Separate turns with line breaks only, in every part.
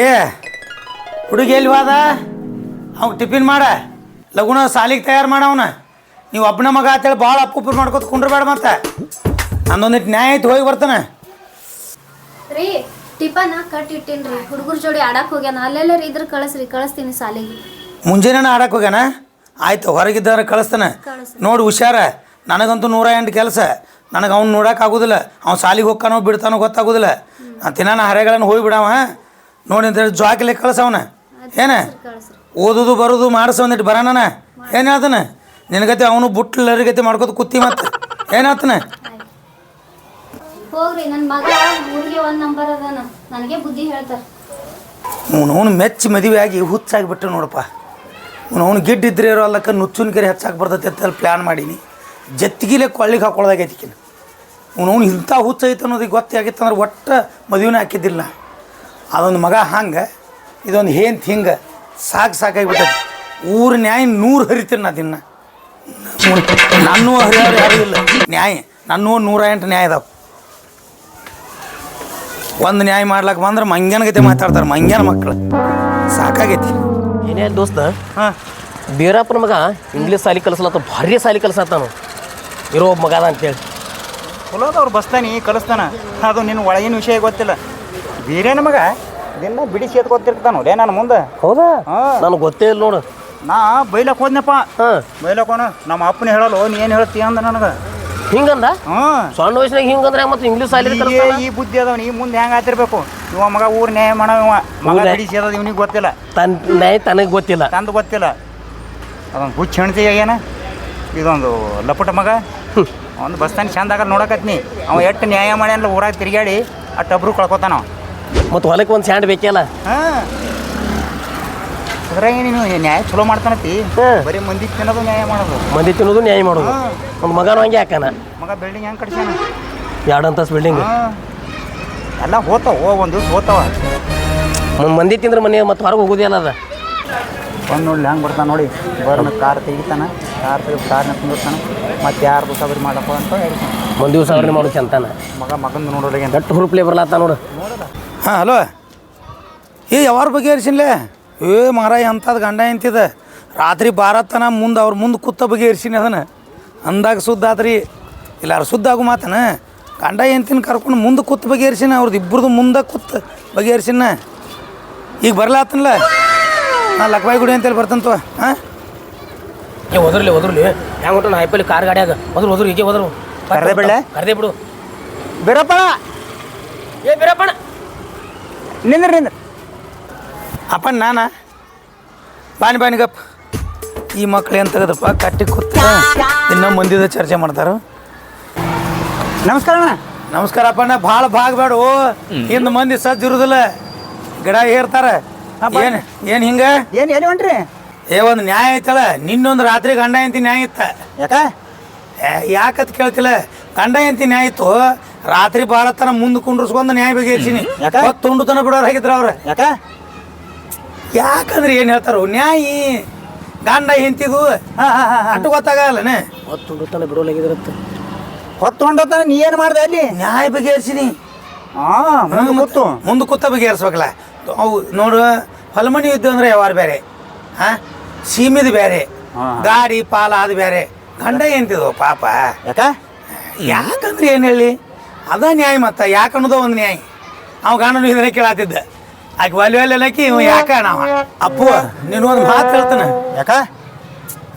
ಏ ಹುಡುಗಿ ಎಲ್ಲಿ ಹೋದ? ಅವ್ನ ಟಿಫಿನ್ ಮಾಡ. ಲಗುಣ ಸಾಲಿಗೆ ತಯಾರು ಮಾಡವನ ನೀವು ಒಬ್ಬನ ಮಗ ಅಂತೇಳಿ ಭಾಳ ಅಪ್ಪುಪ್ಪ ಮಾಡ್ಕೊತ ಕುಂಡ್ರಬೇಡ ಮತ್ತೆ. ನಂದೊಂದಿಟ್ಟು ನ್ಯಾಯ ಐತಿ ಹೋಗಿ ಬರ್ತಾನೆ.
ರೀ ಟಿಫನ್ ಕಟ್ ಇಟ್ಟಿನ್ರಿ ಹುಡುಗರ ಜೋಡಿ ಆಡಕ್ ಹೋಗ್ಯಾನ. ಅಲ್ಲೆಲ್ಲ ಇದ್ರ ಕಳಿಸ್ರಿ ಕಳಿಸ್ತೀನಿ ಸಾಲಿಗೆ.
ಮುಂಜಾನೆ ಆಡಕ್ಕೆ ಹೋಗ್ಯಾನ? ಆಯ್ತು ಹೊರಗಿದ್ದಾರ ಕಳಿಸ್ತಾನೆ. ನೋಡಿ ಹುಷಾರ. ನನಗಂತೂ ನೂರ ಎಂಟು ಕೆಲಸ. ನನಗೆ ಅವ್ನು ನೋಡಕ್ಕೆ ಆಗೋದಿಲ್ಲ. ಅವ್ನು ಸಾಲಿಗೆ ಹೋಗ್ತಾನೋ ಬಿಡ್ತಾನೋ ಗೊತ್ತಾಗೋದಿಲ್ಲ. ತಿನ್ನ ಹರೆಗಳನ್ನು ಹೋಗಿ ಬಿಡವ ನೋಡಿ ಅಂತೇಳಿ ಜ್ವಾಕಿಲೆ ಕಳ್ಸವನ. ಏನ? ಓದೋದು ಬರೋದು ಮಾಡಿಸ ಒಂದಿಟ್ಟು ಬರೋಣ ಏನು ಹೇಳ್ತಾನೆ ನಿನಗತೆ ಅವನು ಬುಟ್ಲರಿಗತೆ ಮಾಡ್ಕೋತ ಕುತ್ತಿ ಮತ್ತೆ. ಏನಾತನ
ಹೋಗ್ರಿ ನನ್ನ ಮಗ ಊರಿಗೆ ಒಂದ್ ನಂಬರ್ ಅದಾನ. ನನಗೆ ಬುದ್ಧಿ ಹೇಳ್ತಾರ.
ಅವನು ಮೆಚ್ಚಿ ಮದುವೆ ಆಗಿ ಹುಚ್ಚಾಗಿಬಿಟ್ಟು ನೋಡಪ್ಪ. ಅವನು ಅವ್ನು ಗಿಡ್ಡ ಇದ್ರೆ ಇರೋ ಅಲ್ಲಕ್ಕ ನುಚ್ಚುನ್ ಕೆರೆ ಹೆಚ್ಚಾಗಿ ಬರ್ತೈತೆ ಅಂತ ಪ್ಲ್ಯಾನ್ ಮಾಡೀನಿ. ಜತ್ತಿಗಿಲೆ ಕೊಳ್ಳಿಗೆ ಹಾಕೊಳ್ದಾಗೈತಿಕಿನ ಅವನು ಅವ್ನು ಇಂಥ ಹುಚ್ಚೈತೆ ಅನ್ನೋದಕ್ಕೆ ಗೊತ್ತಾಗಿತ್ತು ಅಂದ್ರೆ ಒಟ್ಟು ಮದುವೆನೇ ಹಾಕಿದ್ದಿಲ್ಲ ಅದೊಂದು ಮಗ ಹಂಗೆ ಇದೊಂದು ಹೇಂತ ಹಿಂಗೆ ಸಾಕು ಸಾಕಾಗಿಬಿಟ್ಟೈತಿ ಊರು ನ್ಯಾಯ ನೂರು ಹರಿತೀನಿ ನಾ ದಿನ. ನನ್ನೂ ಹರಿಯೋರು ಯಾರೂ ಇಲ್ಲ. ನ್ಯಾಯ ನನ್ನೂ ನೂರ ಎಂಟು ನ್ಯಾಯ ಇದಾವೆ ಒಂದು ನ್ಯಾಯ ಮಾಡ್ಲಕ್ಕೆ ಬಂದ್ರೆ ಮಂಗ್ಯಾನ ಗತೆ ಮಾತಾಡ್ತಾರೆ ಮಂಗ್ಯಾನ ಮಕ್ಕಳು ಸಾಕಾಗೈತಿ.
ಏನೇ ದೋಸ್ತ ಹಾಂ. ಬೀರಪ್ಪನ ಮಗ ಇಂಗ್ಲೀಷ್ ಸಾಲಿ ಕಲಿಸ್ಲತ್ತ ಭಾರಿ ಸಾಲಿ ಕಲಿಸತ್ತಾನು ಇರೋ ಒಬ್ಬ ಮಗ ಅದ ಅಂತೇಳಿ.
ಚಲೋದವ್ರು ಬಸ್ತಾನೆ ಕಲಿಸ್ತಾನ. ಅದು ನಿನ್ನ ಒಳಗಿನ ವಿಷಯ ಗೊತ್ತಿಲ್ಲ. ಬೀರೇನ ನಮಗ ದಿನ ಬಿಡಿಸಿ ಎತ್ ಗೊತ್ತಿರ್ತಾನ ನೋಡೇ ನಾನು ಮುಂದೆ.
ಹೌದಾ. ನನಗೆ ಗೊತ್ತೇ ಇಲ್ಲ ನೋಡು.
ನಾ ಬೈಲಕ್ ಹೋದ್ನಪ್ಪ.
ಹಾಂ.
ನಮ್ಮ ಅಪ್ಪನ ಹೇಳಲ್ಲ ನೀ ಏನು ಹೇಳ್ತಿ ಅಂದ ನನಗೆ?
ಹಿಂಗಂದ?
ಹ್ಞೂ
ಸಣ್ಣ ವಯಸ್ಸಿನಾಗ ಹಿಂಗಂದ್ರೆ ಮತ್ತೆ ಇಂಗ್ಲೀಷ್ ಸಾಲಿ
ಈಗೇ
ಕಲಿಸ್ತಾನ?
ಈ ಬುದ್ಧಿ ಅದಾವ ನೀ ಮುಂದೆ ಹೆಂಗೆ ಆತಿರ್ಬೇಕು? ಇವ ಮಗ ಊರ್ ನ್ಯಾಯ ಮಾಡವ ಇವ? ಮಗ
ಊರ್ ನ್ಯಾಯ.
ಬಿಡಿಸಿ ಅದ ಇವನಿಗೆ ಗೊತ್ತಿಲ್ಲ.
ತನ್ ನ್ಯಾಯ ತನಗೆ ಗೊತ್ತಿಲ್ಲ.
ತಂದು ಗೊತ್ತಿಲ್ಲ. ಅದೊಂದು ಹುಚ್ಚ ಹೆಣ್ತಿ ಏನ? ಇದೊಂದು ಲಪಟ ಮಗ. ಒಂದು ಬಸ್ತಾನಿ ಚಂದ ಆಗಲ್ಲ ನೋಡಕತ್ನಿ. ಅವ ಎಷ್ಟು ನ್ಯಾಯ ಮಾಡ್ಯಾನಲ್ಲ ಊರಾಗ ತಿರುಗಾಡಿ ಆ ಟಬ್ರು ಕಳ್ಕೊತಾನ ಅವ
ಮತ್ತು ಹೊಲಕ್ಕೆ ಒಂದು ಸ್ಯಾಂಡ್ ಬೇಕಲ್ಲ
ಅದ್ರಾಗ ನೀನು ನ್ಯಾಯ ಚಲೋ ಮಾಡ್ತಾನತಿ. ಬರೀ ಮಂದಿ ತಿನ್ನೋದು ನ್ಯಾಯ ಮಾಡೋದು.
ಮಂದಿ ತಿನ್ನೋದು ನ್ಯಾಯ ಮಾಡೋದು. ಒಂದು ಮಗನ ಹಂಗೆ ಹಾಕಾನ.
ಮಗ ಬಿಲ್ಡಿಂಗ್ ಹೆಂಗೆ ಕಟ್ಸ್ಯಾನ?
ಎರಡು ಅಂತಸ್ ಬಿಲ್ಡಿಂಗ್
ಎಲ್ಲ ಹೋತಾವ ಒಂದು ದಿವ್ಸ ಹೋತಾವ.
ಮಂದಿ ತಿಂದ್ರೆ ಮನೆ ಮತ್ತೆ ಹೊರಗೆ ಹೋಗೋದೇ ಅಲ್ಲ ಅದ.
ಬಂದು ನೋಡಿ ಹೆಂಗೆ ಬರ್ತಾನೆ ನೋಡಿ. ಬರ್ನ ಕಾರ್ ತೆಗಿತಾನ ಕಾರ್ ತೆಗಿ ಕಾರ್ನ ಕುಂದಿರ್ತಾನ ಮತ್ತೆ ಯಾರ್ದು ಸಬರಿ ಮಾಡಪ್ಪ ಅಂತ ಹೇಳ್ತಾನೆ.
ಒಂದು ದಿವಸ ಅವ್ರನ್ನ ಮಾಡೋ ಚಂತಾನ.
ಮಗ ಮಗಂದು ನೋಡೋರಿಗೆ.
ಗಟ್ಟು ಹುರುಪ್ಲೆ ಬರ್ಲಾತ ನೋಡು.
ಹಾಂ ಹಲೋ. ಏ ಯಾವಾರ ಬಗೆಹರಿಸಿನ್ಲೆ ಏ ಮಾರ ಅಂಥದ್ದು ಗಂಡ ಎಂತಿದ ರಾತ್ರಿ ಬಾರತ್ತನ ಮುಂದೆ ಅವ್ರ ಮುಂದೆ ಕೂತ ಬಗೆಹರಿಸಿನಿ ಅದನ್ನು. ಅಂದಾಗ ಸುದ್ದ ಆತ್ರಿ ಇಲ್ಲಾರು ಸುದ್ದಾಗು ಮಾತನ? ಗಂಡ ಎಂತಿನ ಕರ್ಕೊಂಡು ಮುಂದೆ ಕೂತ್ ಬಗೆಹರಿಸಿನ ಅವ್ರದ್ದು ಇಬ್ಬರದು ಮುಂದೆ ಕೂತ್ ಬಗೆಹರಿಸಿನ ಈಗ ಬರ್ಲಾತನಲ್ಲ ನಾ ಲಕ್ವಾಯಿ ಗುಡಿ ಅಂತೇಳಿ ಬರ್ತಂತ ಹಾಂ?
ಏ ಒದ್ರಲಿ ಒದರ್ಲಿ. ಹೊಟ್ಟು ನಾ ಐಪಲ್ಲಿ ಕಾರ್ ಗಾಡಿಯಾಗ ಒದ್ರು ಒದ್ರು ಹೀಗೆ ಒದ್ರು.
ಕರ್ದೇ
ಬಿಡು.
ಬಿರಪ್ಪ
ಏ ಬೀರಪ್ಪಣ
ನಿಂದ್ರ ನಿಂದ್ರ.
ಅಪ್ಪ ನಾನ. ಬಾನಿ ಬಾನಿ ಗಪ್. ಈ ಮಕ್ಳು ಏನು ತೆಗೆದಪ್ಪ ಕಟ್ಟಿ ಕೂತ ಇನ್ನೂ ಮಂದಿದ ಚರ್ಚೆ ಮಾಡ್ತಾರ.
ನಮಸ್ಕಾರ ಅಣ್ಣ.
ನಮಸ್ಕಾರ ಅಪ್ಪಣ್ಣ ಭಾಳ ಭಾಗಬೇಡ ಹಿಂದ ಮಂದಿ ಸಜ್ಜ ಇರುದಿಲ್ಲ. ಗಿಡ ಏರ್ತಾರ. ಏನು ಏನು ಹಿಂಗ?
ಏನು ಏನು ಹೊಂಟ್ರಿ?
ಏ ಒಂದು ನ್ಯಾಯ ಐತಲ್ಲ. ನಿನ್ನೊಂದು ರಾತ್ರಿ ಗಂಡ ಅಂತ ನ್ಯಾಯ ಇತ್ತ.
ಯಾಕ?
ಏ, ಯಾಕತ್ ಕೇಳ್ತಿಲ್ಲ? ಗಂಡ ಎಂತಿ ನ್ಯಾಯ ಇತ್ತು. ರಾತ್ರಿ ಬಾಳತನ ಮುಂದೆ ಕುಂಡ್ರಸ್ಕೊಂಡು ನ್ಯಾಯ ಬಗೆಹರಿಸಿನಿ
ತುಂಡುತನ
ತುಂಡು ತನ ಬಿಡೋರ್ ಆಗಿದ್ರ ಅವ್ರ.
ಯಾಕ?
ಯಾಕಂದ್ರೆ ಏನ್ ಹೇಳ್ತಾರ ನ್ಯಾಯಿ ಗಂಡ ಹೆಂತಿದು
ಹಾಂ ಹಾಂ ಹಾಂ
ಅಟ್ಟು ಗೊತ್ತಾಗಲ್ಲನೆ?
ಹೊತ್ತು
ಬಿಡೋಲಾಗಿದ್ರಂತ ಹೊತ್ತುಂಡತನ ನೀ ಏನು ಮಾಡ್ದೆ ಅಲ್ಲಿ?
ನ್ಯಾಯ ಬಗೆಹರಿಸಿನಿ
ಹಾಂ ಮುಂದೆ ಗೊತ್ತು
ಮುಂದೆ ಕೂತ ಬಗೆಹರಿಸ್ಬೇಕಲ್ಲ ಅವು ನೋಡು ಹೊಲಮಣಿ ಇದ್ದು ಅಂದ್ರೆ ಯಾವಾರು ಬೇರೆ ಹಾ? ಸೀಮಿದ ಬೇರೆ. ಗಾಡಿ ಪಾಲ ಅದು ಬೇರೆ ಗಂಡ ಎಂತಿದ್ವು ಪಾಪ.
ಯಾಕ?
ಯಾಕಂದ್ರೆ ಏನು ಹೇಳಿ? ಅದ ನ್ಯಾಯ ಮತ್ತ ಯಾಕೆ ಅನ್ನೋದು ಒಂದು ನ್ಯಾಯ. ಅವ ಗಂಡನು ಇದನ್ನ ಕೇಳಾತಿದ್ದ. ಆಕೆ ಒಲೆ ಒಲೆ ಅನ್ನಕ್ಕೆ ಇವ ಯಾಕ ನಾವ ಅಪ್ಪು ನೀನು ಒಂದು ಮಾತು ಹೇಳ್ತಾನೆ.
ಯಾಕ?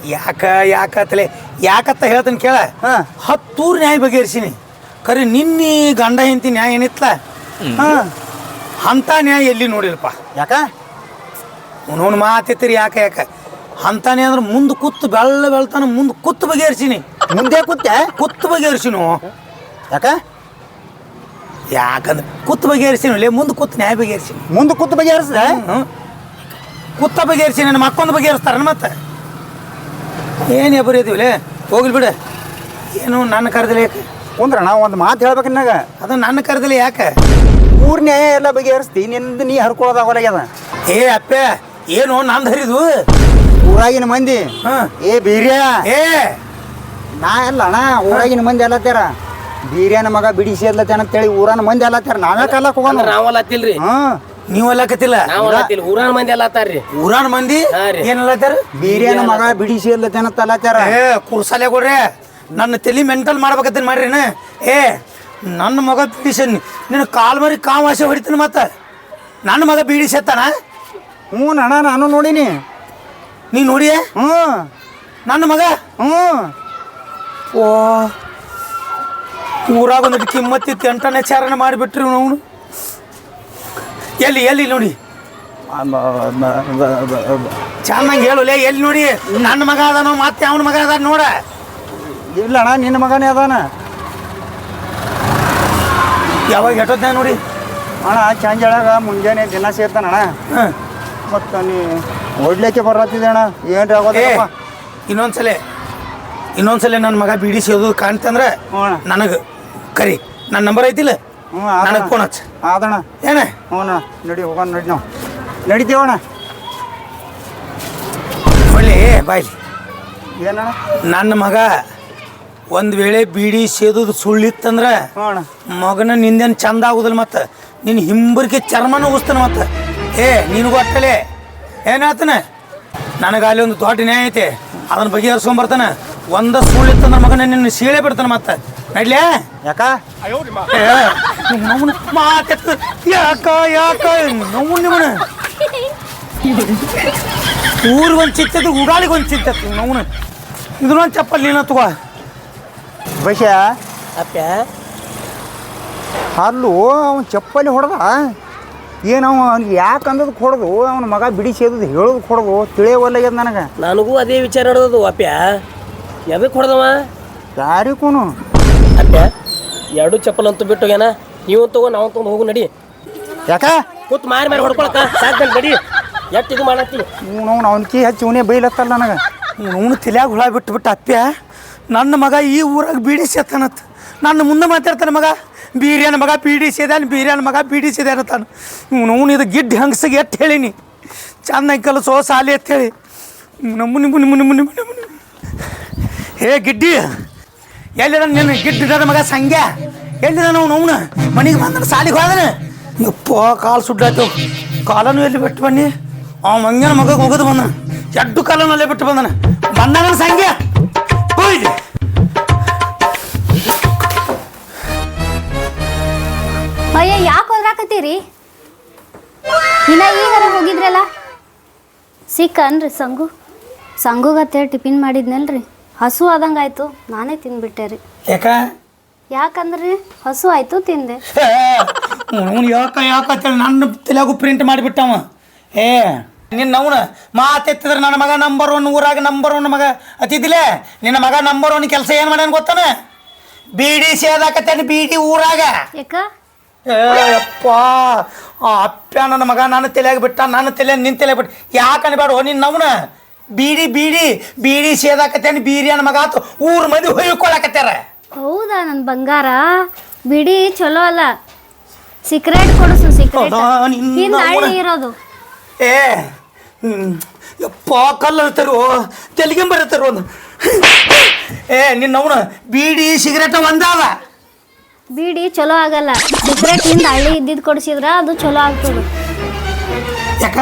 ಯಾಕ ಯಾಕತ್ತಲೆ ಯಾಕತ್ತ ಹೇಳ್ತಾನೆ ಕೇಳ.
ಹಾ.
ಹತ್ತೂರು ನ್ಯಾಯ ಬಗೆಹರಿಸಿನಿ. ಕರೆ ನಿನ್ನೆ ಗಂಡ ಹೆಂಡತಿ ನ್ಯಾಯ ಏನಿತ್ತಲ್ಲ
ಹಾಂ.
ಅಂಥ ನ್ಯಾಯ ಎಲ್ಲಿ ನೋಡಿರಪ್ಪ?
ಯಾಕ?
ಅವನವನು ಮಾತಿತ್ತೀರಿ ಯಾಕ ಯಾಕ? ಅಂತಾನೆ ಅಂದ್ರೆ ಮುಂದೆ ಕೂತು ಬೆಳ್ಳ ಬೆಳ್ತಾನ ಮುಂದೆ ಕೂತು ಬಗೆಹರಿಸಿನಿ.
ಮುಂದೆ ಕೂತೆ
ಬಗೆಹರಿಸಿ ಬಗೆಹರಿಸಿನು.
ಯಾಕ?
ಯಾಕಂದ್ರೆ ಕುತ್ತು ಬಗೆಹರಿಸಿನು ಲೇ ಮುಂದೆ ಕೂತ್ ನ್ಯಾಯ ಬಗೆಹರಿಸಿನಿ.
ಮುಂದೆ ಕೂತು ಬಗೆಹರಿಸಿದೆ?
ಕುತ್ತ ಬಗೆಹರಿಸಿ ನನ್ನ ಮಕ್ಕೊಂದು ಬಗೆಹರಿಸ್ತಾರ ಮತ್ತೆ? ಏನು ಇದೀವಿಲೆ ಹೋಗ್ಲಿ ಬಿಡು. ಏನು ನನ್ನ ಕರೆದಲ್ಲಿ ಯಾಕೆ?
ಕುಂದ್ರ ನಾವು ಒಂದು ಮಾತು ಹೇಳ್ಬೇಕು ನಿನಗ.
ಅದು ನನ್ನ ಕರೆದಲ್ಲಿ ಯಾಕೆ?
ಊರ್ ನ್ಯಾಯ ಎಲ್ಲ ಬಗೆಹರಿಸ್ತಿ ನಿಂದು ನೀ ಹರ್ಕೊಳ್ಳೋದಾಗ ಅದ.
ಏ ಅಪ್ಪೆ ಏನು ನಂದು ಹರಿದು?
ಊರಾಗಿನ ಮಂದಿ.
ಹಾಂ
ಏ ಬೀರ್ಯ.
ಏ
ನಾ ಎಲ್ಲ ಅಣ್ಣ ಊರಾಗಿನ ಮಂದಿ ಎಲ್ಲತ್ತಾರ ಬೀರ್ಯಾನ ಮಗ ಬಿಡಿಸಿ ಎಲ್ಲತ್ತೆ ಅಂತ ಹೇಳಿ ಊರಾನ ಮಂದಿ ಎಲ್ಲತ್ತಾರ ನಾವೇ ಕಾಲಕ್ಕೆ ಹೋಗೋಣ
ನಾವಲ್ಲ ಹತ್ತಿಲ್ರಿ
ಹ್ಞೂ
ನೀವು ಅಲ್ಲಕತ್ತಿಲ್ಲ?
ನಾವು ಊರಾನ ಮಂದಿ ಎಲ್ಲ ಆತಾರ್ರಿ
ಊರಾನ ಮಂದಿ. ಏನಲ್ಲತ್ತಾರ
ಬೀರಿಯನ ಮಗ ಬಿಡಿಸಿ ಎಲ್ಲ ತಲತ್ತಾರ
ಏ ಕುರ್ಸಾಲೆ ಕೊಡ್ರಿ. ನನ್ನ ತಲೆ ಮೆಂಟಲ್ ಮಾಡ್ಬೇಕಂತ ಮಾಡ್ರಿ ಏ ನನ್ನ ಮಗ ಬೀಡಿಸ ನಿನ್ನ ಕಾಲ್ ಮರಿ ಕಾವು ಆಸೆ ಹೊಡಿತೀನಿ ಮತ್ತೆ? ನನ್ನ ಮಗ ಬೀಡಿಸತ್ತಾನ
ಹ್ಞೂ ಅಣ್ಣ ನಾನು ನೋಡೀನಿ.
ನೀ ನೋಡಿ
ಹ್ಞೂ.
ನನ್ನ ಮಗ?
ಹ್ಞೂ.
ಓ ಊರಾಗ ಒಂದಿಟ್ಟು ಕಿಮ್ಮತ್ತಿತ್ತು ಎಂಟನೇ ಚಾರಣ ಮಾಡಿಬಿಟ್ರಿ ಅವನು. ಎಲ್ಲಿ ಎಲ್ಲಿ ನೋಡಿ? ಚೆನ್ನಾಗಿ ಹೇಳುಲೇ ಎಲ್ಲಿ ನೋಡಿ? ನನ್ನ ಮಗ ಅದಾನೋ ಮತ್ತೆ ಅವನ ಮಗ ಅದಾನ ನೋಡ.
ಇಲ್ಲ ಅಣ್ಣ ನಿನ್ನ ಮಗನೇ ಅದಾನ.
ಯಾವಾಗ ಎಟ್ಟೋದ್ನ ನೋಡಿ?
ಅಣ್ಣ ಚಂಜಳಾಗ ಮುಂಜಾನೆ ದಿನ ಸೇರ್ತಾನ ಅಣ್ಣ ಮತ್ತೆ ನೀ ಓಡ್ಲಿಕ್ಕೆ ಬರತ್ತಿದೆ ಅಣ್ಣ. ಏನ್ರಿ ಆಗೋದೇ
ಇನ್ನೊಂದ್ಸಲ. ಇನ್ನೊಂದ್ಸಲ ನನ್ನ ಮಗ ಬಿಡಿ ಸೇದು ಕಾಣ್ತಂದ್ರೆ ನನಗೆ ಕರಿ. ನನ್ನ ನಂಬರ್ ಐತಿಲ್ಲ? ನನಗೆ ಫೋನ್ ಹಚ್ಚ.
ಆದಣ್ಣ
ಏನ?
ನಡಿ ಹೋಗೋಣ ನಡಿ ನಾವು. ನಡಿತೀವಣ
ಒಳ್ಳೆ ಬಾಯ್ಲಿ
ಏನಣ್ಣ?
ನನ್ನ ಮಗ ಒಂದು ವೇಳೆ ಬೀಡಿ ಸೇದುದು ಸುಳ್ಳಿತ್ತಂದ್ರೆ ಮಗನ ನಿಂದೇನು ಚಂದ ಆಗುದಿಲ್ಲ ಮತ್ತೆ. ನಿನ್ನ ಹಿಂಬರ್ಗೆ ಚರ್ಮನ ಉಗಿಸ್ತಾನ ಮತ್ತೆ. ಏ ನಿನಗೂ ಅಟ್ಟಲೆ. ಏನಾತನ? ನನಗೆ ಅಲ್ಲಿ ಒಂದು ದೊಡ್ಡ ನ್ಯಾಯ ಐತೆ. ಅದನ್ನ ಬಗೆಹರಿಸ್ಕೊಂಬರ್ತಾನೆ ಒಂದ ಸುಳ್ಳಿತ್ತಂದ್ರೆ ಮಗನ ನಿನ್ನ ಸೀಳೆ ಬಿಡ್ತಾನ ಮತ್ತೆ. ನಡ್ಲೇ?
ಯಾಕ?
ನಮ್ಮನ ಮಾತೆತ್ತು ಯಾಕ ಯಾಕ? ನೋವು ನಿಮ್ಮನ ಊರಿಗೆ ಒಂದು ಚಿತ್ತದ ಉಡಾಳಿಗೆ ಒಂದು ಚಿತ್ತತ್ತು ನೋವುನ ಇದನ್ನೊಂದು ಚಪ್ಪಲ್ ನೀನ ತಗೋ.
ಬಸ್ಯ
ಅಪ್ಪ
ಅಲ್ಲೂ ಅವನು ಚಪ್ಪಲಿ ಹೊಡೆದ. ಏನು ಅವ ಅವ್ನಿಗೆ ಯಾಕೆ ಅಂದದಕ್ಕೆ ಹೊಡೆದು ಅವನ ಮಗ ಬಿಡಿಸಿ ಸೇದದು ಹೇಳೋದು ಹೊಡೆದು ತಿಳಿಯವಲ್ಲಾಗ್ಯದ ನನಗೆ.
ನನಗೂ ಅದೇ ವಿಚಾರ ನಡೆದದು ಅಪ್ಪ ಎದಕ್ಕೆ ಹೊಡೆದವ?
ಯಾರಿಗೂ
ಅಪ್ಪ ಎರಡು ಚಪ್ಪಲ್ ಅಂತೂ ಬಿಟ್ಟು ಹೋಗ್ಯಾನ. ನೀವು ತಗೋ ನಾವು ತಗೊಂಡು ಹೋಗು ನಡಿ.
ಯಾಕ?
ಕೂತ್ ಮಾರಿ ಮಾರಿ ಹೊಡ್ಕೊಳಕ. ಸಾಕ್ದಂಗೆ ನಡಿ. ಎಷ್ಟು ಇದು ಮಾಡತ್ತಿ?
ನೋವು ಅವ್ನು ಅವನಿಗೆ ಹಚ್ಚಿ ಇವನೇ ಬೈಲತ್ತಲ್ಲ ನನಗೆ.
ನೋವು ತಲ್ಯಾಗ ಹುಳ ಬಿಟ್ಟು ಬಿಟ್ಟು ಅಪ್ಪ್ಯ ನನ್ನ ಮಗ ಈ ಊರಾಗ ಬೀಡಿ ಸೇತಾನತ್ ನನ್ನ ಮುಂದೆ ಮಾತಾಡ್ತಾನೆ ಮಗ. ಬೀರ್ಯಾನ ಮಗ ಬೀಡಿ ಸೇದಾನ ಬೀರ್ಯಾನ ಮಗ ಬೀಡಿ ಸೇದಾನ ತಾನು ಇವನು ನೋವು ಇದು ಗಿಡ್ ಹೆಂಗಸಿಗೆ ಎಟ್ಟು ಹೇಳೀನಿ? ಚೆನ್ನಾಗಿ ಕಲಸೋ ಸಾಲಿ ಅಂತ ಹೇಳಿ? ನಮ್ಮ ನಿಮ್ಮ ನಿಮ್ಮ ನಿಮ್ಮ ನಿಮ್ಮ ನಿಮ್ಮ ಹೇ ಗಿಡ್ಡಿ. ಎಲ್ಲಿದ ನಿನ್ನ ಗಿಡ್ಡ ಮಗ ಸಂಗ್ಯ? ಎಲ್ಲಿದ ಅವನು ಅವನು? ಮನೆಗೆ ಬಂದ ಸಾಲಿಗೆ ಹೋದನು? ಯಪ್ಪ, ಕಾಲು ಸುಡ್ಡಾಯ್ತು ಕಾಲನು ಎಲ್ಲಿ ಬಿಟ್ಟು ಬನ್ನಿ? ಆ ಮಂಗನ ಮಗ ಹೋಗೋದು ಬಂದ. ಎಡ್ಡು ಕಾಲನಲ್ಲೇ ಬಿಟ್ಟು ಬಂದನ. ಬಂದನ ಸಂಗ್ಯ? ಹೋಯ್ಲಿ
ಅಯ್ಯ, ಯಾಕೆ ಹೋದ್ರಾಕತ್ತೀರಿ? ಇನ್ನ ಈಗರ ಹೋಗಿದ್ರಲ್ಲ? ಸಿಕ್ಕನ್ರಿ ಸಂಗು. ಸಂಗುಗತ್ತೆ, ಟಿಫಿನ್ ಮಾಡಿದ್ನಲ್ರಿ. ಹಸು ಆದಂಗೆ ಆಯ್ತು ನಾನೇ ತಿಂದ್ಬಿಟ್ಟೆ ರೀ.
ಯಾಕ?
ಯಾಕಂದ್ರಿ ಹಸು ಆಯ್ತು ತಿಂದೆ.
ಅವನು ಯಾಕ ಯಾಕ ಅಂತೇಳಿ ನನ್ನ ತಲೆಯಾಗು ಪ್ರಿಂಟ್ ಮಾಡಿಬಿಟ್ಟವ ಏ ನಿನ್ನ ಅವನು ಮಾತೆತ್ತಿದ್ರೆ ನನ್ನ ಮಗ ನಂಬರ್ ಒನ್ ಊರಾಗ ನಂಬರ್ ಒನ್ ಮಗ ಅತಿದ್ದಿಲೆ? ನಿನ್ನ ಮಗ ನಂಬರ್ ಒನ್ ಕೆಲಸ ಏನು ಮಾಡ್ಯಾನ ಗೊತ್ತಾನ? ಬೀಡಿ ಸೇದಾಕತ್ತೇನೆ ಬಿಡಿ ಊರಾಗ?
ಯಾಕ?
ಅಪ್ಪ ಆ ಅಪ್ಪ ನನ್ನ ಮಗ ನನ್ನ ತಲೆಯಾಗ ಬಿಟ್ಟ ನನ್ನ ತಲೆ ನಿನ್ನ ತಲೆ ಬಿಟ್ಟು. ಯಾಕೆ ಅನ್ಬೇಡ ನಿನ್ನ ನವ್ನ ಬೀಡಿ ಬೀಡಿ ಬೀಡಿ ಸೇದಾಕತ್ತೇನೆ ಬೀರಿ ಅನ್ನ ಮಗ ಆತು. ಊರ್ ಮಂದಿ ಹೊಯ್ಕೊಳಕತ್ಯಾರ.
ಹೌದಾ ನನ್ನ ಬಂಗಾರ? ಬಿಡಿ ಚಲೋ ಅಲ್ಲ. ಸಿಕ್ರೆಟ್ ಕೊಡಿಸು ಸಿಕ್ರೆಟ್
ನಿನ್ನ
ಹಿಂದ
ಅವ್ನ.
ಇರೋದು.
ಏ ಹ್ಮ್, ಯಪ್ಪ ಕಲ್ಲು ಇರ್ತಾರೋ ತೆಲಿಗೆ ಇರ್ತಾರೋ ಒಂದು. ಏ ನಿನ್ನವನ ಬೀಡಿ ಸಿಗರೇಟ ಒಂದಾವ
ಬೀಡಿ ಚಲೋ ಆಗಲ್ಲ. ಸಿಗರೇಟ್ ಹಿಂದ ಹಳ್ಳಿ ಇದ್ದಿದ್ದು ಕೊಡಿಸಿದ್ರ ಅದು ಚಲೋ ಆಗ್ತದೆ.
ಯಾಕ?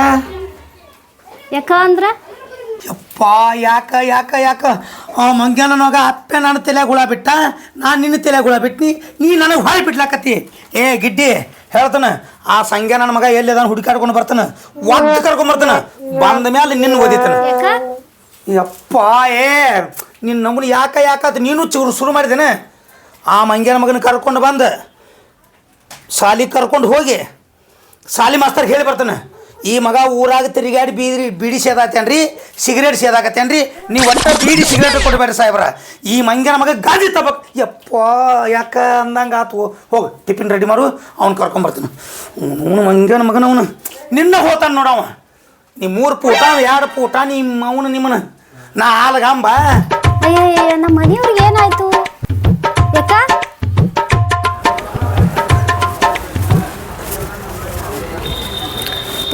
ಯಾಕ ಅಂದ್ರ?
ಯಪ್ಪ ಯಾಕ ಯಾಕ ಯಾಕ? ಆ ಮಂಗ್ಯಾನ ಮಗ ಅಪ್ಪೆ ನನ್ನ ತಲೆಯಾಗ ಹುಳ ಬಿಟ್ಟ ನಾನು ನಿನ್ನ ತಲೆಯಾಗ ಹುಳ ಬಿಟ್ನಿ ನೀ ನನಗೆ ಹೊಳೆ ಬಿಡ್ಲಾಕತ್ತಿ. ಏ ಗಿಡ್ಡಿ ಹೇಳ್ತಾನೆ ಆ ಸಂಗ್ಯಾ ನನ್ನ ಮಗ ಎಲ್ಲಿದಾನ ಹುಡುಕಾಡ್ಕೊಂಡು ಬರ್ತಾನ ಒದ್ದು ಕರ್ಕೊಂಡ್ ಬರ್ತಾನ ಬಂದ ಮೇಲೆ ನಿನ್ನ ಓದಿತಾನ. ಯಪ್ಪ ಏ ನಿನ್ನ ನಮ್ಮನ್ನು ಯಾಕ ಯಾಕತ್ ನೀನು ಚೂರು ಶುರು ಮಾಡಿದ್ದೇನೆ. ಆ ಮಂಗ್ಯಾನ ಮಗನ ಕರ್ಕೊಂಡು ಬಂದು ಸಾಲಿ ಕರ್ಕೊಂಡು ಹೋಗಿ ಸಾಲಿ ಮಾಸ್ತರ್ ಹೇಳಿ ಬರ್ತಾನೆ. ಈ ಮಗ ಊರಾಗ ತಿರುಗಾಡಿ ಬೀದಿ ಬೀಡಿ ಸೇದಾತೇನ್ರಿ? ಸಿಗರೇಟ್ ಸೇದಾಕತ್ತೇನ್ರಿ ನೀವು ಒಟ್ಟ ಬೀಡಿ ಸಿಗರೇಟ್ ಕೊಡಬೇಡ್ರಿ ಸಾಹೇಬ್ರ. ಈ ಮಂಗ್ಯನ ಮಗ ಗಾಡಿ ತಬಕ್ ಯಪ್ಪ, ಯಾಕ ಅಂದಂಗೆ ಆತು? ಹೋಗು, ಟಿಫಿನ್ ರೆಡಿ ಮಾಡು, ಅವ್ನು ಕರ್ಕೊಂಬರ್ತೀನಿ ಅವನು ಮಂಗ್ಯನ ಮಗನ ಅವನು. ನಿನ್ನ ಹೋತಾನ ನೋಡವ ನೀ ಮೂರು ಪೂಟ, ಎರಡು ಪೂಟ ನಿಮ್ಮ ಅವನು ನಿಮ್ಮನ. ನಾ ಆಲಗಂಬ
ಅಯ್ಯ ನಮ್ಮ ಮನೆಯವ್ರಿಗೆ ಏನಾಯ್ತು? ಯಾಕ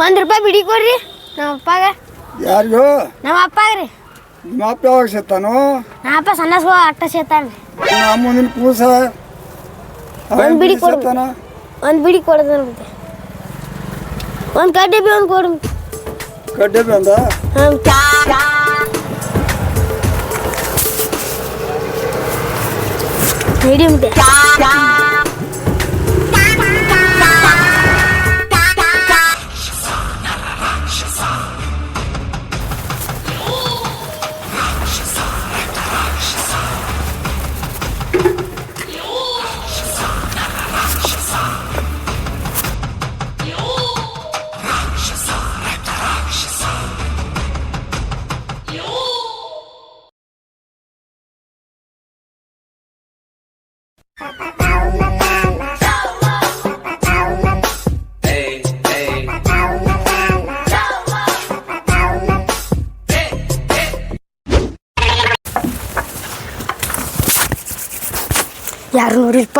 ಒಂದು ರೂಪಾಯಿ ಬಿಡಿ ಕೊಡ್ರಿ. ನಮ್ಮ ಅಪ್ಪಾಗ.
ಯಾರಿಗೋ?
ನಮ್ಮ ಅಪ್ಪಾಗ ರೀ.
ನಿಮ್ಮ ಅಪ್ಪ ಯಾವಾಗ ಸೇತಾನು?
ನಮ್ಮ ಅಪ್ಪ ಸಣ್ಣ ಸೋ ಅಟ್ಟ ಸೇತಾನ
ನಮ್ಮ ಮುಂದಿನ ಕೂಸ? ಒಂದು
ಒಂದ್ ಬಿಡಿ ಕೊಡು.
ಸತ್ತಾನ
ಒಂದು ಬಿಡಿ ಮತ್ತೆ ಒಂದು ಕಡ್ಡಿ ಬಿ ಒಂದು ಕೊಡು.
ಕಡ್ಡೆ ಬಂದ
ಹಾಂ ಹಿಡಿ ಯಾರು ನೋಡಿಲ್ಪ?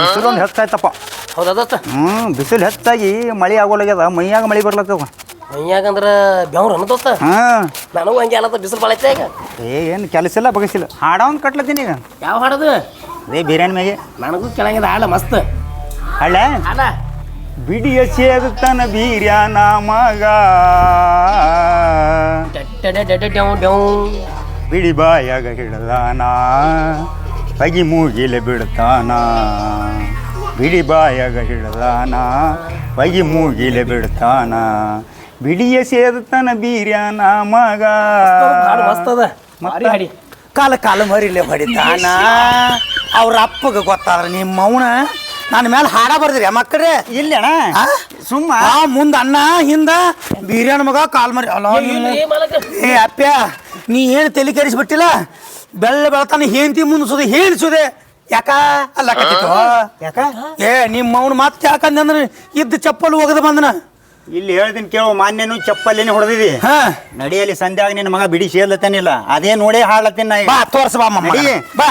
ಬಿಸಿಲು ಒಂದು ಹೆಚ್ಚಾಯ್ತಪ್ಪ
ಹೌದಾ
ಹ್ಮ್ ಬಿಸಿಲು ಹೆಚ್ಚಾಗಿ ಮಳೆ ಆಗೋಲಾಗ್ಯದ ಮೈಯಾಗ ಮಳೆ ಬರ್ಲತ್ತವ
ಮೈಯಾಗಂದ್ರ ಬೆವ್ರನ್ನ ದೋಸ್ತ.
ಹಾಂ.
ನನಗೂ ಹಂಗೆ ಅಲ್ಲತ್ತ ಬಿಸಿಲು ಭಾಳ ಐತೆ ಈಗ.
ಏ ಏನು ಕೆಲಸ ಇಲ್ಲ ಬಗಸಿಲ್ಲ. ಹಾಡ ಒಂದು ಕಟ್ಲತ್ತೀನಿ ಈಗ.
ಯಾವ ಹಾಡದು?
ಅದೇ ಬಿರಿಯಾನಿ ಮ್ಯಾಗೆ?
ನನಗೂ ಕೆಳಗಿದೆ ಹಾಡ ಮಸ್ತ್.
ಹಳ್ಳ
ಹಾಡ
ಬಿಡಿಯ ಸೇದುತ್ತಾನ ಬೀರ್ಯಾನ ಮಗ. ಬಿಡಿ ಬಾಯಾಗ ಹಿಡದಾನ ಬಗಿ ಮೂಗಿಲೆ ಬಿಡ್ತಾನ. ಬಿಡಿ ಬಾಯಾಗ ಹಿಡದಾನ ಬಗಿ ಮೂಗಿಲೆ ಬಿಡ್ತಾನ. ಬಿಡಿಯ ಸೇದುತ್ತಾನ ಬೀರ್ಯಾನ ಮಗ.
ಮಸ್ತ್ ಅದ.
ಕಾಲ ಕಾಲ ಮರಿಲೆ ಹೊಡಿತಾನ ಅವ್ರ ಅಪ್ಪಗೆ ಗೊತ್ತಾದ್ರೆ ನಿಮ್ಮ ಮೌನ. ನನ್ನ ಮೇಲೆ ಹಾಡ ಬರ್ದ್ರಿ ಮಕ್ಕಳೇ
ಇಲ್ಲ ಅಣ್ಣ? ಸುಮ್ಮ.
ಮುಂದ ಅಣ್ಣ ಹಿಂದ ಬಿರಿಯಾನಿ ಮಗ ಕಾಲ್ ಮರಿ ಅಲೋ
ಏ
ಅಪ್ಪ ನೀ ಏನು ತಲೆ ಕೆಡಿಸ್ಬಿಟ್ಟಿಲ್ಲ? ಬೆಳ್ಳ ಬೆಳತಾನ ಹೇಂತಿ ಮುಂದಿಸೋದು ಹೇಳಿಸೋದೆ ಯಾಕ? ಅಲ್ಲ
ಯಾಕ?
ಏ ನಿಮ್ಮ ಮೌನ ಮತ್ತೆ ಯಾಕಂದ್ರೆ ಇದ್ದ ಚಪ್ಪಲ್ ಒಗದು ಬಂದನ.
ಇಲ್ಲಿ ಹೇಳ್ತೀನಿ ಕೇಳು ಮಾನ್ಯನು ಚಪ್ಪಲಿನೇ ಹೊಡೆದಿದಿ.
ಹಾ.
ನಡಿಯಲ್ಲಿ ಸಂಧ್ಯಾಗ ನಿನ್ನ ಮಗ ಬಿಡಿ ಸೇರ್ಲತ್ತೇನಿಲ್ಲ. ಅದೇ ನೋಡೇ ಹಾಡ್ಲತ್ತೀನಿ
ಬಾ ತೋರ್ಸ ಬಾ. ಬಾ.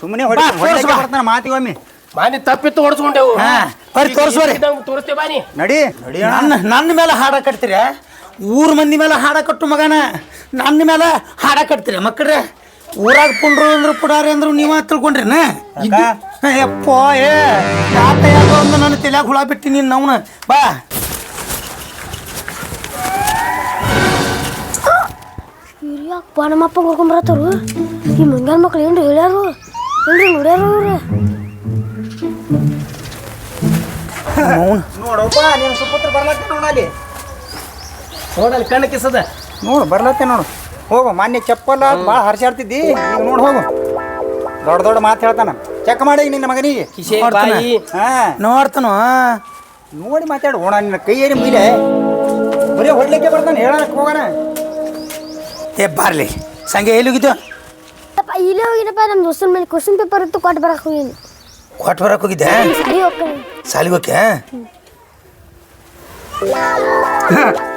ಸುಮ್ಮನೆ
ಹೊಡೆ.
ಹೊಡೆ ಮಾತಿಗೊಮ್ಮೆ
ಬಾನಿ ತಪ್ಪಿತ್ತು ಹೊಡ್ಸ್ಕೊಂಡೆವು
ಹಾ, ಬರ್ರಿ ತೋರ್ಸು ಬರ್ರಿ.
ತೋರಿಸ್ತೇವೆ ಬಾನಿ
ನಡಿ. ನಡಿ
ನನ್ನ ನನ್ನ ಮೇಲೆ ಹಾಡ ಕಟ್ತೀರ? ಊರ್ ಮಂದಿ ಮೇಲೆ ಹಾಡ ಕಟ್ಟು ಮಗನ. ನನ್ನ ಮೇಲೆ ಹಾಡ ಕಟ್ತೀರ ಮಕ್ಕಳ್ರೆ ಊರಾಗ ಪುಂಡ್ರು ಅಂದ್ರು ಪುಡಾರಿ ಅಂದ್ರು ನೀವ ತಿಳ್ಕೊಂಡ್ರಿನ?
ಯಾಕ?
ಯಪ್ಪೋ ಏ ಯಾತ ಯಾಕೋ ಅಂದ್ರೆ ನನ್ನ ತಲೆಯಾಗ ಹುಳ ಬಿಟ್ಟಿ ನೀನು ನವ್ನ ಬಾ.
ಇವ್ರು ಯಾಕಪ್ಪ ನಮ್ಮಪ್ಪ ಕರ್ಕೊಂಬರತ್ತರು ಈ ಮಂಗ್ಯಾನ ಮಕ್ಳು ಏನ್ರಿ ಹೇಳ್ಯಾರು? ಏನ್ರಿ ನೋಡ್ಯಾರು
ಅವ್ರ
ನೋಡಪ್ಪ ಸುಪುತ್ರ ಬರ್ಲತ್ತೆ ನೋಡಲ್ಲಿ
ನೋಡಲ್ಲಿ ಕಣ್ಣು ಕಿಸದ.
ನೋಡು ಬರ್ಲತ್ತೆ ನೋಡು. ಹೋಗು ಮಾನ್ಯ ಚಪ್ಪಲ್ಲ ಭಾಳ ಹರ್ಸಾಡ್ತಿದ್ದಿ ಈಗ ನೋಡು ಹೋಗು. ದೊಡ್ಡ ದೊಡ್ಡ ಮಾತು ಹೇಳ್ತಾನ. ಚೆಕ್ ಮಾಡಿ ನಿನ್ನ ಮಗನಿಗೆ.
ಕಿಶೆ
ನೋಡ್ತಾನ.
ಬಾಯಿ.
ಹಾ.
ನೋಡ್ತಾನು
ನೋಡಿ ಮಾತಾಡು. ಓಣ ನಿನ್ನ ಕೈಯೇರಿ ಮುಗಿಲೆ. ಬರೀ ಹೊಡ್ಲಿಕ್ಕೆ ಬರ್ತಾನೆ ಹೇಳಕ್ಕೆ ಹೋಗೋಣ
ಏ ಬಾರ್ಲಿ. ಸಂಗೆ ಎಲ್ಲಿಗಿದ್ದು
ಇಲ್ಲೇ ಹೋಗಿನಪ್ಪ ನಮ್ಮ ದೋಸ್ತನ ಮೇಲೆ ಕ್ವಶನ್ ಪೇಪರ್ ಇತ್ತು ಕೊಟ್ಟು ಬರಕ್ಕೆ ಹೋಗಿನಿ.
ಕೊಟ್ಟು ಬರಕ್ಕೆ ಹೋಗಿದ್ದೆ
ಸರಿ ಹೋಗ್ತೀನಿ
ಸಾಲಿಗೆ ಹೋಕೆ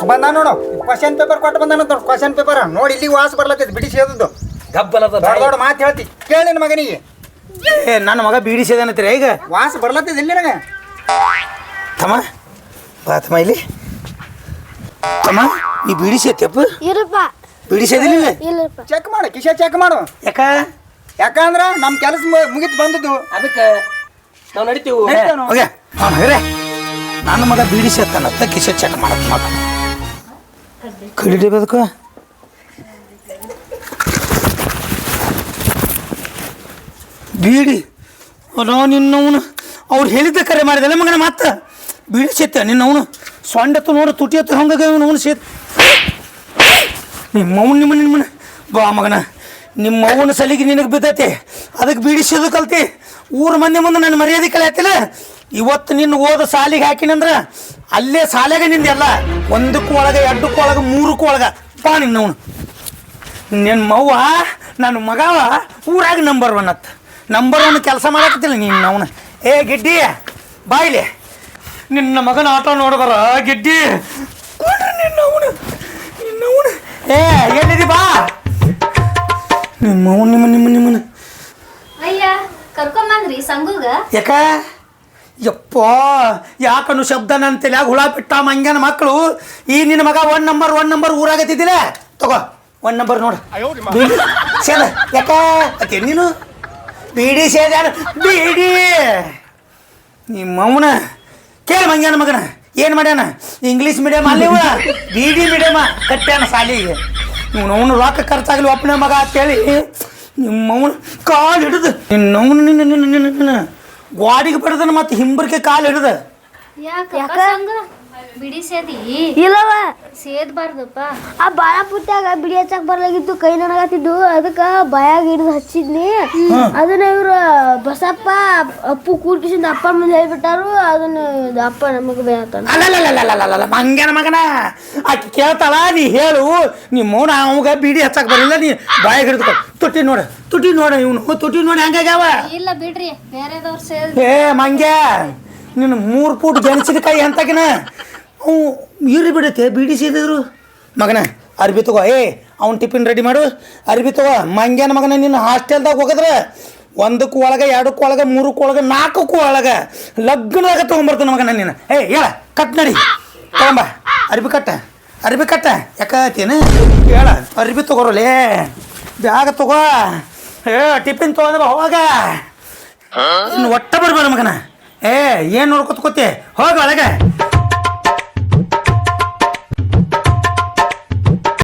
ಬಂದ ನೋಡು. ಕ್ವಶನ್ ಪೇಪರ್ ಕೊಟ್ಟು ಬಂದ ನೋಡು. ಕ್ವಶನ್ ಪೇಪರ್ ನೋಡಿ ಇಲ್ಲಿ ವಾಸ ಬರ್ಲತ್ತೈತಿ ಬಿಡಿ ಸೇದದ್ದು
ಗಬ್ಬಲದ
ದೊಡ್ಡ ದೊಡ್ಡ ಮಾತು ಹೇಳ್ತಿ. ಕೇಳಿ ನಿನ್ನ ಮಗನಿಗೆ.
ಏ ನನ್ನ ಮಗ ಬೀಡಿ ಸೇದನತ್ತೀರ ಈಗ?
ವಾಸ ಬರ್ಲತ್ತೈತಿ ಇಲ್ಲಿ ನನಗೆ?
ತಮ್ಮ ಬಾ ತಮ್ಮ ಇಲ್ಲಿ. ತಮ್ಮ ನೀ ಬೀಡಿಸಿ ತಪ್ಪು
ಇರಪ್ಪ.
ಬೀಡಿ ಸೇದಿಲ್ಲ
ಇಲ್ಲಪ್ಪ.
ಚೆಕ್ ಮಾಡು ಕಿಶೆ ಚೆಕ್ ಮಾಡು.
ಯಾಕ?
ಯಾಕಂದ್ರ ನಮ್ಮ ಕೆಲಸ ಮುಗಿತು ಬಂದದ್ದು.
ಅದಕ್ಕೆ ನಾವು ನಡಿತೀವಿ.
ಹೋಗ್ಯ ಅವ್ನು ಹೇರೆ ನನ್ನ ಮಗ ಬೀಡಿ ಸೇತಾನತ್ತ ಕಿಶೆ ಚೆಕ್ ಮಾಡತ್ ಮಗ ಕಡಿಲೇಬೇಕು ಬೀಡಿ. ಅಲೋ ನಿನ್ನವನು. ಅವ್ರು ಹೇಳಿದ್ದ ಕರೆ ಮಾಡಿದಲ್ಲ ಮಗನ ಮತ್ತೆ ಬೀಡಿ ಸೇತ ನಿನ್ನವನು ಸೊಂಡತ್ತು ನೋಡು ತುಟಿ ಎತ್ತು ಹಂಗಾಗ ಅವನು ಸೇತ್ ನಿಮ್ಮವ್ನು ನಿಮ್ಮ ನಿಮ್ಮನ. ಬಾ ಮಗನ. ನಿಮ್ಮ ಅವನ ಸಲಿಗೆ ನಿನಗೆ ಬಿದ್ದೈತಿ. ಅದಕ್ಕೆ ಬೀಡಿಸೋದು ಕಲ್ತಿ. ಊರ ಮಂದಿ ಮುಂದೆ ನನ್ನ ಮರ್ಯಾದೆ ಕಲಿಯತ್ತಿಲ್ಲ ಇವತ್ತು ನಿನ್ನ ಓದ ಸಾಲಿಗೆ ಹಾಕಿನಂದ್ರ ಅಲ್ಲೇ ಸಾಲಿಗೆ ನಿಂದ ಎಲ್ಲ. ಒಂದಕ್ಕೂ ಒಳಗೆ, ಎರಡಕ್ಕೂ ಒಳಗೆ, ಮೂರಕ್ಕೂ ಒಳಗೆ. ಬಾ ನಿನ್ನವನು ನಿನ್ನ ಮವ್ವ ನನ್ನ ಮಗವ ಊರಾಗ ನಂಬರ್ ಒನ್ ಅತ್ತ. ನಂಬರ್ ಒನ್ ಕೆಲಸ ಮಾಡಕತ್ತಿಲ್ಲ ನಿನ್ನ ಅವನು ಏ, ಗಿಡ್ಡಿ ಬಾಯಿಲಿ ನಿನ್ನ ಮಗನ ಆಟ ನೋಡಿದಾರ ಗಿಡ್ಡಿ. ನಿನ್ನವನು ನಿನ್ನವನು ಏ ಎಲ್ಲಿದಿ ಬಾ? ನಿಮ್ಮ ನಿಮ್ಮ ನಿಮ್ಮ ನಿಮ್ಮನ.
ಅಯ್ಯ ಕರ್ಕೊಂಬಂದ್ರಿ ಸಂಗುಗ?
ಯಾಕ? ಯಪ್ಪ ಯಾಕನು ಶಬ್ದ ನನ್ನ ತಲೆಯಾಗ ಹುಳ ಬಿಟ್ಟ ಮಂಗ್ಯನ ಮಕ್ಕಳು ಈ ನಿನ್ನ ಮಗ ಒನ್ ನಂಬರ್ ಒನ್ ನಂಬರ್ ಊರಾಗತ್ತಿದ್ದಿಲ್ಲ ತಗೋ ಒನ್ ನಂಬರ್ ನೋಡು. ಸೇದ. ಯಾಕ? ಅತ್ತೆ ನೀನು? ಬೀಡಿ ಸೇದ ಬೀಡಿ. ನಿಮ್ಮ ಅವನ ಕೇಳ ಮಂಗ್ಯನ ಮಗನ. ಏನು ಮಾಡ್ಯಾನ? ಇಂಗ್ಲೀಷ್ ಮೀಡಿಯಮ್ ಅಲ್ಲಿವ ಬಿ ಡಿ ಮೀಡಿಯಮ ಕಟ್ಟ್ಯಾನ ಸಾಲಿಗೆ ಇವನು ಅವನು ರೊಕ್ಕ ಖರ್ಚಾಗಲಿ ಒಪ್ಪನೆ ಮಗ ಅಂತೇಳಿ ನಿಮ್ಮವನು ಕಾಲು ಹಿಡಿದು, ನಿನ್ನವನು ನಿನ್ನ ನಿನ್ನ ನಿನ್ನ ನಿನ್ನ ಗ್ವಾಡಿಗೆ ಬಡ್ದನ ಮತ್ತೆ ಹಿಂಬರ್ಕೆ ಕಾಲು ಹಿಡಿದ.
ಬಿಡಿ ಸೇದಿ.
ಇಲ್ಲವ.
ಸೇದ್ಬಾರ್ದಪ್ಪ.
ಆ ಬಾಳ ಪುಟ್ಟಾಗ ಬಿಡಿ ಹಚ್ಚಕ್ ಬರ್ಲಾಗಿತ್ತು ಕೈ ನನಗತ್ತಿದ್ದು ಅದಕ್ಕ ಬಾಯಾಗ ಹಿಡಿದು ಹಚ್ಚಿದ್ನಿ. ಅದನ್ನ ಇವ್ರು ಬಸಪ್ಪ ಅಪ್ಪು ಕೂರ್ಕಿಸಿದ ಅಪ್ಪ ಮುಂದೆ ಹೇಳ್ಬಿಟ್ಟಾರು. ಅದನ್ನ ಇದು ಅಪ್ಪ ನಮಗ ಬೇತಾನ
ಅಲ್ಲಲ್ಲ ಮಂಗನ ಮಗನ? ಆಕಿ ಕೇಳ್ತಾಳ ನೀ ಹೇಳು. ನಿಮ್ಮ ಮೌನ ಅವಾಗ ಬಿಡಿ ಹಚ್ಚಕ್ ಬರಲಿಲ್ಲ ನೀ ಬಾಯಾಗ ಹಿಡಿದು ತುಟಿ ನೋಡ ತುಟಿ ನೋಡ ಇವನು. ತುಟಿ ನೋಡಿ ಹಂಗಾಗ್ಯಾವ
ಇಲ್ಲ ಬಿಡ್ರಿ ಬೇರೆದವ್ರ ಸೇದ್
ಏ ಮಂಗ್ಯ ನಿನ್ನ ಮೂರು ಫೂಟ್ ಕೈ ಅಂತಕಿನ ಅವು ಇರ್ರಿ ಬಿಡತ್ತೆ ಬಿಡಿ ಮಗನ, ಅರ್ಬಿ ತಗೋ, ಏ, ಅವ್ನು ಟಿಫಿನ್ ರೆಡಿ ಮಾಡು. ಅರ್ಬಿ ತಗೋ, ಮಂಗ್ಯಾನ ಮಗನ, ನಿನ್ನ ಹಾಸ್ಟೆಲ್ದಾಗ ಹೋಗಿದ್ರೆ ಒಂದಕ್ಕೂ ಒಳಗೆ, ಎರಡಕ್ಕೂ ಒಳಗೆ, ಮೂರಕ್ಕೂ ಒಳಗೆ, ನಾಲ್ಕಕ್ಕೂ ಒಳಗೆ ಲಗ್ನದಾಗ ತೊಗೊಂಬರ್ತಾನೆ ಮಗನ ನೀನು ಏ, ಹೇಳ, ಕಟ್ ನಡಿ. ತಗೊಂಬ. ಅರ್ಬಿ ಕಟ್ಟ ಅರ್ಬಿ ಕಟ್ಟ. ಯಾಕೇನು ಹೇಳ, ಅರ್ಬಿ ತಗೋರಲೇ ಬ್ಯಾಗ ತಗೋ. ಏ, ಟಿಫಿನ್ ತೊಗೊಂಡ್ರ ಹೋಗ. ಇನ್ನು ಒಟ್ಟ ಬರ್ಬೇಡ ಮಗನ. ಏ, ಏನು ನೋಡ್ಕೊತ ಕೂತಿ? ಹೋಗ ಒಳಗೆ.